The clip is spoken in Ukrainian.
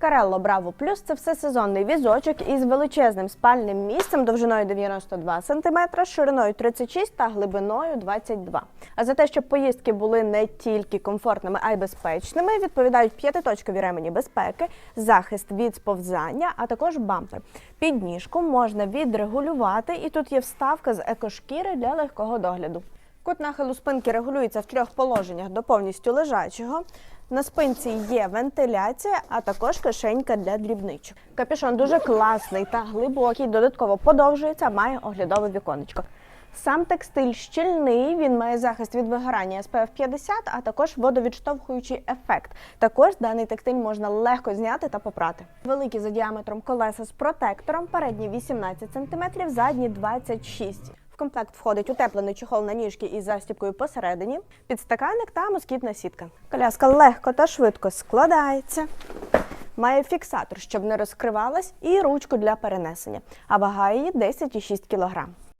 Карелло Браво Плюс це всесезонний візочок із величезним спальним місцем довжиною 92 см, шириною 36 та глибиною 22. А за те, щоб поїздки були не тільки комфортними, а й безпечними, відповідають п'ятиточкові ремені безпеки, захист від сповзання, а також бампер. Підніжку можна відрегулювати, і тут є вставка з екошкіри для легкого догляду. Кут нахилу спинки регулюється в трьох положеннях до повністю лежачого. На спинці є вентиляція, а також кишенька для дрібничок. Капюшон дуже класний та глибокий, додатково подовжується, має оглядове віконечко. Сам текстиль щільний, він має захист від вигорання SPF 50, а також водовідштовхуючий ефект. Також даний текстиль можна легко зняти та попрати. Великі за діаметром колеса з протектором, передні 18 см, задні 26 в комплект входить утеплений чохол на ніжки із застібкою посередині, підстаканник та москітна сітка. Коляска легко та швидко складається. Має фіксатор, щоб не розкривалась, і ручку для перенесення. А вага її 10,6 кг.